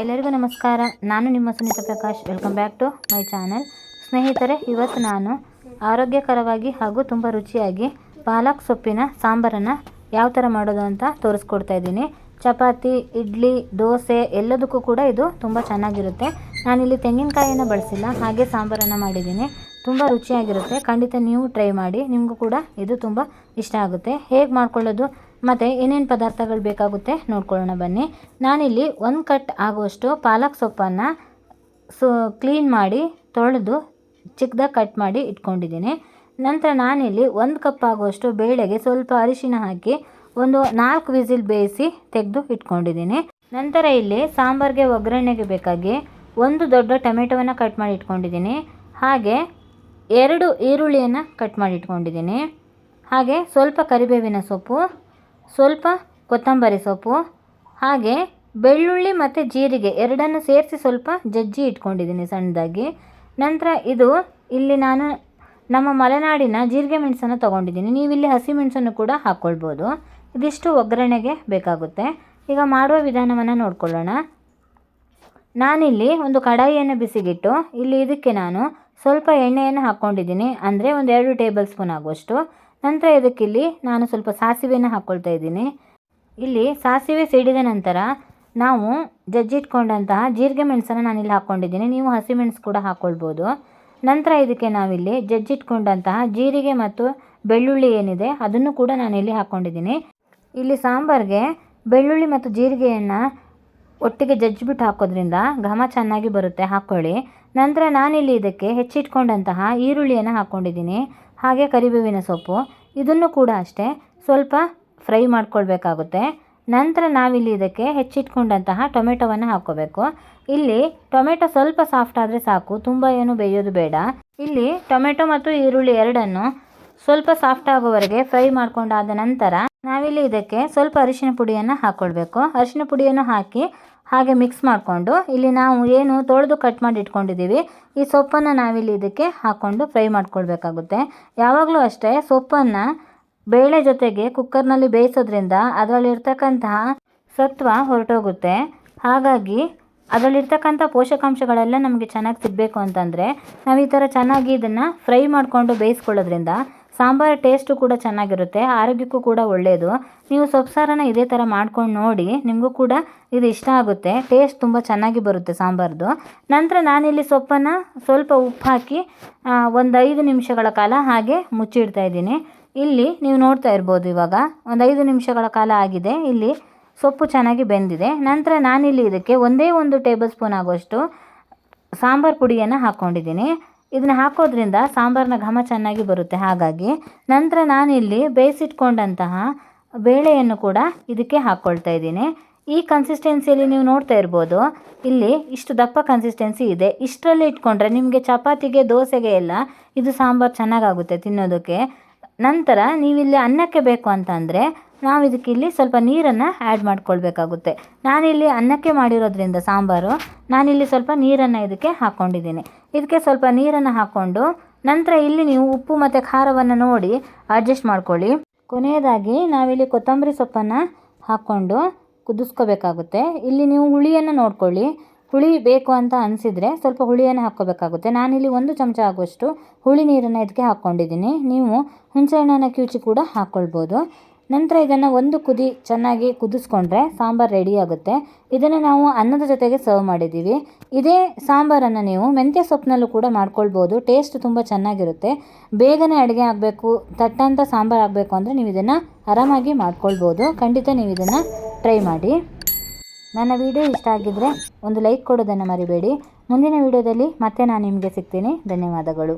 ಎಲ್ಲರಿಗೂ ನಮಸ್ಕಾರ. ನಾನು ನಿಮ್ಮ Sunita Prakash. Welcome back to my channel ಸ್ನೇಹಿತರೆ, ಇವತ್ತು ನಾನು ಆರೋಗ್ಯಕರವಾಗಿ ಹಾಗೂ ತುಂಬ ರುಚಿಯಾಗಿ ಪಾಲಕ್ ಸೊಪ್ಪಿನ ಸಾಂಬಾರನ್ನು ಯಾವ ಥರ ಮಾಡೋದು ಅಂತ ತೋರಿಸ್ಕೊಡ್ತಾ ಇದ್ದೀನಿ. ಚಪಾತಿ, ಇಡ್ಲಿ, ದೋಸೆ ಎಲ್ಲದಕ್ಕೂ ಕೂಡ ಇದು ತುಂಬ ಚೆನ್ನಾಗಿರುತ್ತೆ. ನಾನಿಲ್ಲಿ ತೆಂಗಿನಕಾಯಿಯನ್ನು ಬಳಸಿಲ್ಲ, ಹಾಗೆ ಸಾಂಬಾರನ್ನು ಮಾಡಿದ್ದೀನಿ. ತುಂಬ ರುಚಿಯಾಗಿರುತ್ತೆ. ಖಂಡಿತ ನೀವು ಟ್ರೈ ಮಾಡಿ, ನಿಮಗೂ ಕೂಡ ಇದು ತುಂಬ ಇಷ್ಟ ಆಗುತ್ತೆ. ಹೇಗೆ ಮಾಡ್ಕೊಳ್ಳೋದು? ಮತ್ತು ಏನೇನು ಪದಾರ್ಥಗಳು ಬೇಕಾಗುತ್ತೆ ನೋಡ್ಕೊಳ್ಳೋಣ ಬನ್ನಿ. ನಾನಿಲ್ಲಿ ಒಂದು ಕಟ್ ಆಗುವಷ್ಟು ಪಾಲಕ್ ಸೊಪ್ಪನ್ನು ಸೊ ಕ್ಲೀನ್ ಮಾಡಿ ತೊಳೆದು ಚಿಕ್ಕದಾಗಿ ಕಟ್ ಮಾಡಿ ಇಟ್ಕೊಂಡಿದ್ದೀನಿ. ನಂತರ ನಾನಿಲ್ಲಿ ಒಂದು ಕಪ್ ಆಗುವಷ್ಟು ಬೇಳೆಗೆ ಸ್ವಲ್ಪ ಅರಿಶಿನ ಹಾಕಿ ಒಂದು ನಾಲ್ಕು ವಿಸಿಲ್ ಬೇಯಿಸಿ ತೆಗೆದು ಇಟ್ಕೊಂಡಿದ್ದೀನಿ. ನಂತರ ಇಲ್ಲಿ ಸಾಂಬಾರಿಗೆ ಒಗ್ಗರಣೆಗೆ ಬೇಕಾಗಿ ಒಂದು ದೊಡ್ಡ ಟೊಮೆಟೊವನ್ನು ಕಟ್ ಮಾಡಿ ಇಟ್ಕೊಂಡಿದ್ದೀನಿ. ಹಾಗೆ ಎರಡು ಈರುಳ್ಳಿಯನ್ನು ಕಟ್ ಮಾಡಿ ಇಟ್ಕೊಂಡಿದ್ದೀನಿ. ಹಾಗೆ ಸ್ವಲ್ಪ ಕರಿಬೇವಿನ ಸೊಪ್ಪು ಸ್ವಲ್ಪ ಕೊತ್ತಂಬರಿ ಸೊಪ್ಪು, ಹಾಗೆ ಬೆಳ್ಳುಳ್ಳಿ ಮತ್ತು ಜೀರಿಗೆ ಎರಡನ್ನು ಸೇರಿಸಿ ಸ್ವಲ್ಪ ಜಜ್ಜಿ ಇಟ್ಕೊಂಡಿದ್ದೀನಿ ಸಣ್ಣದಾಗಿ. ನಂತರ ಇದು ಇಲ್ಲಿ ನಾನು ನಮ್ಮ ಮಲೆನಾಡಿನ ಜೀರಿಗೆ ಮೆಣಸನ್ನು ತೊಗೊಂಡಿದ್ದೀನಿ. ನೀವಿಲ್ಲಿ ಹಸಿಮೆಣಸನ್ನು ಕೂಡ ಹಾಕ್ಕೊಳ್ಬೋದು. ಇದಿಷ್ಟು ಒಗ್ಗರಣೆಗೆ ಬೇಕಾಗುತ್ತೆ. ಈಗ ಮಾಡುವ ವಿಧಾನವನ್ನು ನೋಡ್ಕೊಳ್ಳೋಣ. ನಾನಿಲ್ಲಿ ಒಂದು ಕಡಾಯಿಯನ್ನು ಬಿಸಿಗಿಟ್ಟು, ಇಲ್ಲಿ ಇದಕ್ಕೆ ನಾನು ಸ್ವಲ್ಪ ಎಣ್ಣೆಯನ್ನು ಹಾಕ್ಕೊಂಡಿದ್ದೀನಿ. ಅಂದರೆ ಒಂದು ಎರಡು ಟೇಬಲ್ ಸ್ಪೂನ್ ಆಗುವಷ್ಟು. ನಂತರ ಇದಕ್ಕಿಲ್ಲಿ ನಾನು ಸ್ವಲ್ಪ ಸಾಸಿವೆಯನ್ನು ಹಾಕ್ಕೊಳ್ತಾ ಇದ್ದೀನಿ. ಇಲ್ಲಿ ಸಾಸಿವೆ ಸಿಡಿದ ನಂತರ ನಾವು ಜಜ್ಜಿಟ್ಕೊಂಡಂತಹ ಜೀರಿಗೆ ಮೆಣಸನ್ನು ನಾನಿಲ್ಲಿ ಹಾಕ್ಕೊಂಡಿದ್ದೀನಿ. ನೀವು ಹಸಿಮೆಣಸು ಕೂಡ ಹಾಕ್ಕೊಳ್ಬೋದು ನಂತರ ಇದಕ್ಕೆ ನಾವಿಲ್ಲಿ ಜಜ್ಜಿಟ್ಕೊಂಡಂತಹ ಜೀರಿಗೆ ಮತ್ತು ಬೆಳ್ಳುಳ್ಳಿ ಏನಿದೆ ಅದನ್ನು ಕೂಡ ನಾನಿಲ್ಲಿ ಹಾಕ್ಕೊಂಡಿದ್ದೀನಿ. ಇಲ್ಲಿ ಸಾಂಬಾರಿಗೆ ಬೆಳ್ಳುಳ್ಳಿ ಮತ್ತು ಜೀರಿಗೆಯನ್ನು ಒಟ್ಟಿಗೆ ಜಜ್ಜಿಬಿಟ್ಟು ಹಾಕೋದ್ರಿಂದ ಘಮ ಚೆನ್ನಾಗಿ ಬರುತ್ತೆ. ಹಾಕ್ಕೊಳ್ಳಿ ನಂತರ ನಾನಿಲ್ಲಿ ಇದಕ್ಕೆ ಹೆಚ್ಚಿಟ್ಕೊಂಡಂತಹ ಈರುಳ್ಳಿಯನ್ನು ಹಾಕ್ಕೊಂಡಿದ್ದೀನಿ ಹಾಗೆ ಕರಿಬೇವಿನ ಸೊಪ್ಪು, ಇದನ್ನು ಕೂಡ ಅಷ್ಟೇ. ಸ್ವಲ್ಪ ಫ್ರೈ ಮಾಡ್ಕೊಳ್ಬೇಕಾಗುತ್ತೆ. ನಂತರ ನಾವಿಲ್ಲಿ ಇದಕ್ಕೆ ಹೆಚ್ಚಿಟ್ಕೊಂಡಂತಹ ಟೊಮೆಟೊವನ್ನು ಹಾಕ್ಕೋಬೇಕು. ಇಲ್ಲಿ ಟೊಮೆಟೊ ಸ್ವಲ್ಪ ಸಾಫ್ಟ್ ಆದರೆ ಸಾಕು, ತುಂಬ ಏನು ಬೇಯೋದು ಬೇಡ. ಇಲ್ಲಿ ಟೊಮೆಟೊ ಮತ್ತು ಈರುಳ್ಳಿ ಎರಡನ್ನು ಸ್ವಲ್ಪ ಸಾಫ್ಟ್ ಆಗೋವರೆಗೆ ಫ್ರೈ ಮಾಡ್ಕೊಂಡಾದ ನಂತರ ನಾವಿಲ್ಲಿ ಇದಕ್ಕೆ ಸ್ವಲ್ಪ ಅರಿಶಿನ ಪುಡಿಯನ್ನು ಹಾಕ್ಕೊಳ್ಬೇಕು. ಅರಿಶಿನ ಪುಡಿಯನ್ನು ಹಾಕಿ ಹಾಗೆ ಮಿಕ್ಸ್ ಮಾಡಿಕೊಂಡು ಇಲ್ಲಿ ನಾವು ಏನು ತೊಳೆದು ಕಟ್ ಮಾಡಿ ಇಟ್ಕೊಂಡಿದ್ದೀವಿ, ಈ ಸೊಪ್ಪನ್ನು ನಾವಿಲ್ಲಿ ಇದಕ್ಕೆ ಹಾಕ್ಕೊಂಡು ಫ್ರೈ ಮಾಡ್ಕೊಳ್ಬೇಕಾಗುತ್ತೆ. ಯಾವಾಗಲೂ ಅಷ್ಟೇ ಸೊಪ್ಪನ್ನು ಬೇಳೆ ಜೊತೆಗೆ ಕುಕ್ಕರ್ನಲ್ಲಿ ಬೇಯಿಸೋದ್ರಿಂದ ಅದರಲ್ಲಿರ್ತಕ್ಕಂತಹ ಸತ್ವ ಹೊರಟೋಗುತ್ತೆ. ಹಾಗಾಗಿ ಅದರಲ್ಲಿರ್ತಕ್ಕಂಥ ಪೋಷಕಾಂಶಗಳೆಲ್ಲ ನಮಗೆ ಚೆನ್ನಾಗಿ ಸಿಗಬೇಕು ಅಂತಂದರೆ ನಾವು ಈ ಥರ ಚೆನ್ನಾಗಿ ಇದನ್ನು ಫ್ರೈ ಮಾಡಿಕೊಂಡು ಬೇಯಿಸ್ಕೊಳ್ಳೋದ್ರಿಂದ ಸಾಂಬಾರು ಟೇಸ್ಟು ಕೂಡ ಚೆನ್ನಾಗಿರುತ್ತೆ, ಆರೋಗ್ಯಕ್ಕೂ ಕೂಡ ಒಳ್ಳೆಯದು ನೀವು ಸೊಪ್ಪು ಸಾರನ್ನು ಇದೇ ಥರ ಮಾಡ್ಕೊಂಡು ನೋಡಿ, ನಿಮಗೂ ಕೂಡ ಇದು ಇಷ್ಟ ಆಗುತ್ತೆ. ಟೇಸ್ಟ್ ತುಂಬ ಚೆನ್ನಾಗಿ ಬರುತ್ತೆ ಸಾಂಬಾರ್ದು. ನಂತರ ನಾನಿಲ್ಲಿ ಸೊಪ್ಪನ್ನು ಸ್ವಲ್ಪ ಉಪ್ಪು ಹಾಕಿ ಒಂದು ಐದು ನಿಮಿಷಗಳ ಕಾಲ ಹಾಗೆ ಮುಚ್ಚಿಡ್ತಾ ಇದ್ದೀನಿ. ಇಲ್ಲಿ ನೀವು ನೋಡ್ತಾ ಇರ್ಬೋದು ಇವಾಗ, ಒಂದು ಐದು ನಿಮಿಷಗಳ ಕಾಲ ಆಗಿದೆ. ಇಲ್ಲಿ ಸೊಪ್ಪು ಚೆನ್ನಾಗಿ ಬೆಂದಿದೆ. ನಂತರ ನಾನಿಲ್ಲಿ ಇದಕ್ಕೆ ಒಂದೇ ಒಂದು ಟೇಬಲ್ ಸ್ಪೂನ್ ಆಗುವಷ್ಟು ಸಾಂಬಾರು ಪುಡಿಯನ್ನು ಹಾಕ್ಕೊಂಡಿದ್ದೀನಿ ಇದನ್ನು ಹಾಕೋದ್ರಿಂದ ಸಾಂಬಾರಿನ ಘಮ ಚೆನ್ನಾಗಿ ಬರುತ್ತೆ. ಹಾಗಾಗಿ ನಂತರ ನಾನಿಲ್ಲಿ ಬೇಯಿಸಿಟ್ಕೊಂಡಂತಹ ಬೇಳೆಯನ್ನು ಕೂಡ ಇದಕ್ಕೆ ಹಾಕ್ಕೊಳ್ತಾ ಇದ್ದೀನಿ. ಈ ಕನ್ಸಿಸ್ಟೆನ್ಸಿಯಲ್ಲಿ ನೀವು ನೋಡ್ತಾ ಇರ್ಬೋದು, ಇಲ್ಲಿ ಇಷ್ಟು ದಪ್ಪ ಕನ್ಸಿಸ್ಟೆನ್ಸಿ ಇದೆ. ಇಷ್ಟರಲ್ಲಿ ಇಟ್ಕೊಂಡ್ರೆ ನಿಮಗೆ ಚಪಾತಿಗೆ, ದೋಸೆಗೆ ಎಲ್ಲ ಇದು ಸಾಂಬಾರು ಚೆನ್ನಾಗಾಗುತ್ತೆ ತಿನ್ನೋದಕ್ಕೆ. ನಂತರ ನೀವಿಲ್ಲಿ ಅನ್ನಕ್ಕೆ ಬೇಕು ಅಂತಂದರೆ ನಾವು ಇದಕ್ಕೆ ಇಲ್ಲಿ ಸ್ವಲ್ಪ ನೀರನ್ನು ಆ್ಯಡ್ ಮಾಡ್ಕೊಳ್ಬೇಕಾಗುತ್ತೆ. ನಾನಿಲ್ಲಿ ಅನ್ನಕ್ಕೆ ಮಾಡಿರೋದ್ರಿಂದ ಸಾಂಬಾರು, ನಾನಿಲ್ಲಿ ಸ್ವಲ್ಪ ನೀರನ್ನು ಇದಕ್ಕೆ ಹಾಕ್ಕೊಂಡಿದ್ದೀನಿ. ಇದಕ್ಕೆ ಸ್ವಲ್ಪ ನೀರನ್ನು ಹಾಕ್ಕೊಂಡು ನಂತರ ಇಲ್ಲಿ ನೀವು ಉಪ್ಪು ಮತ್ತು ಖಾರವನ್ನು ನೋಡಿ ಅಡ್ಜಸ್ಟ್ ಮಾಡ್ಕೊಳ್ಳಿ. ಕೊನೆಯದಾಗಿ ನಾವಿಲ್ಲಿ ಕೊತ್ತಂಬರಿ ಸೊಪ್ಪನ್ನು ಹಾಕ್ಕೊಂಡು ಕುದಿಸ್ಕೋಬೇಕಾಗುತ್ತೆ. ಇಲ್ಲಿ ನೀವು ಹುಳಿಯನ್ನು ನೋಡ್ಕೊಳ್ಳಿ. ಹುಳಿ ಬೇಕು ಅಂತ ಅನಿಸಿದರೆ ಸ್ವಲ್ಪ ಹುಳಿಯನ್ನು ಹಾಕ್ಕೋಬೇಕಾಗುತ್ತೆ. ನಾನಿಲ್ಲಿ ಒಂದು ಚಮಚ ಆಗುವಷ್ಟು ಹುಳಿ ನೀರನ್ನು ಇದಕ್ಕೆ ಹಾಕ್ಕೊಂಡಿದ್ದೀನಿ. ನೀವು ಹುಣಸೆಹಣ್ಣನ್ನು ಕಿವುಚಿ ಕೂಡ ಹಾಕ್ಕೊಳ್ಬೋದು. ನಂತರ ಇದನ್ನು ಒಂದು ಕುದಿ ಚೆನ್ನಾಗಿ ಕುದಿಸ್ಕೊಂಡ್ರೆ ಸಾಂಬಾರು ರೆಡಿ ಆಗುತ್ತೆ. ಇದನ್ನು ನಾವು ಅನ್ನದ ಜೊತೆಗೆ ಸರ್ವ್ ಮಾಡಿದ್ದೀವಿ ಇದೇ ಸಾಂಬಾರನ್ನು ನೀವು ಮೆಂತ್ಯ ಸೊಪ್ಪಿನಲ್ಲೂ ಕೂಡ ಮಾಡ್ಕೊಳ್ಬೋದು. ಟೇಸ್ಟ್ ತುಂಬ ಚೆನ್ನಾಗಿರುತ್ತೆ. ಬೇಗನೆ ಅಡುಗೆ ಆಗಬೇಕು ತಟ್ಟಂಥ ಸಾಂಬಾರು ಆಗಬೇಕು ಅಂದರೆ ನೀವು ಇದನ್ನು ಆರಾಮಾಗಿ ಮಾಡ್ಕೊಳ್ಬೋದು. ಖಂಡಿತ ನೀವು ಇದನ್ನು ಟ್ರೈ ಮಾಡಿ. ನನ್ನ ವಿಡಿಯೋ ಇಷ್ಟ ಆಗಿದ್ದರೆ ಒಂದು ಲೈಕ್ ಕೊಡೋದನ್ನು ಮರಿಬೇಡಿ. ಮುಂದಿನ ವಿಡಿಯೋದಲ್ಲಿ ಮತ್ತೆ ನಾನು ನಿಮಗೆ ಸಿಗ್ತೀನಿ. ಧನ್ಯವಾದಗಳು.